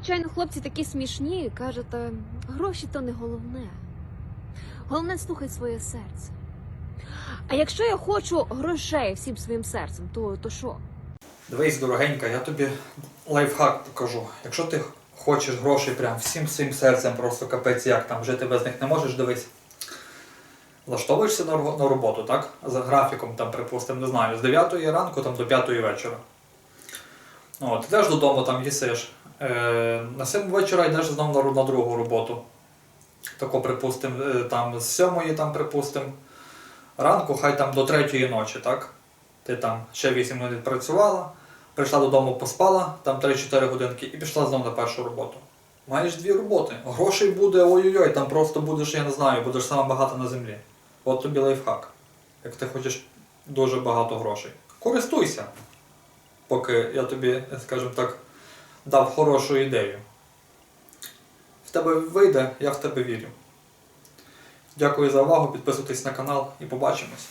звичайно, хлопці такі смішні, кажете, гроші то не головне. Головне слухай своє серце. А якщо я хочу грошей всім своїм серцем, то, то що? Дивись, дорогенька, я тобі лайфхак покажу. Якщо ти хочеш грошей прям всім своїм серцем, просто капець як там жити без них не можеш, дивись. Влаштовуєшся на роботу, так? За графіком, там, припустимо, не знаю, з 9 ранку там, до 5 вечора. От, йдеш додому, там їсиш. Е, на 7 вечора йдеш знову на, другу роботу. Тако, припустимо, е, там з 7 там, припустимо, ранку, хай там до 3 ночі, так? Ти там ще 8 годин працювала, прийшла додому, поспала, там 3-4 годинки і пішла знову на першу роботу. Маєш дві роботи. Грошей буде ой-ой-ой, там просто будеш, я не знаю, будеш сама багата на землі. От тобі лайфхак. Як ти хочеш дуже багато грошей. Користуйся, поки я тобі, скажімо так, дав хорошу ідею. В тебе вийде, я в тебе вірю. Дякую за увагу, підписуйтесь на канал і побачимось.